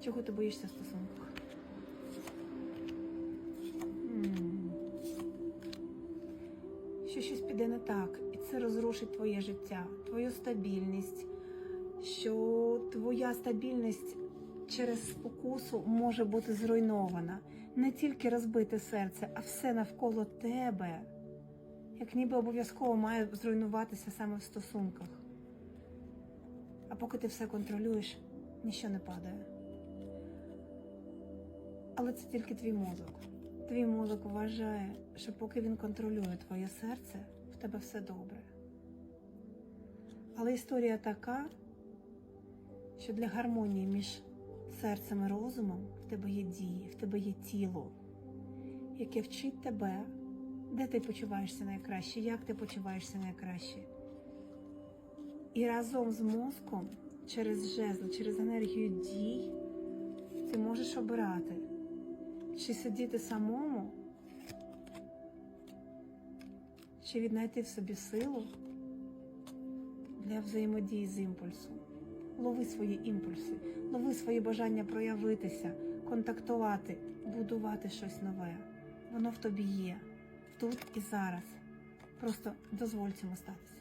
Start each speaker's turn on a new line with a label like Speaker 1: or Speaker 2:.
Speaker 1: Чого ти боїшся в стосунках? Що щось піде не так, і це розрушить твоє життя, твою стабільність, що твоя стабільність через спокусу може бути зруйнована. Не тільки розбите серце, а все навколо тебе, як ніби обов'язково має зруйнуватися саме в стосунках. А поки ти все контролюєш, нічого не падає. Але це тільки твій мозок. Твій мозок вважає, що поки він контролює твоє серце, в тебе все добре. Але історія така, що для гармонії між серцем і розумом в тебе є дії, в тебе є тіло, яке вчить тебе, де ти почуваєшся найкраще, як ти почуваєшся найкраще. І разом з мозком через жезл, через енергію дій ти можеш обирати, чи сидіти самому, чи віднайти в собі силу для взаємодії з імпульсом. Лови свої імпульси, лови свої бажання проявитися, контактувати, будувати щось нове. Воно в тобі є, тут і зараз. Просто дозволь цьому статися.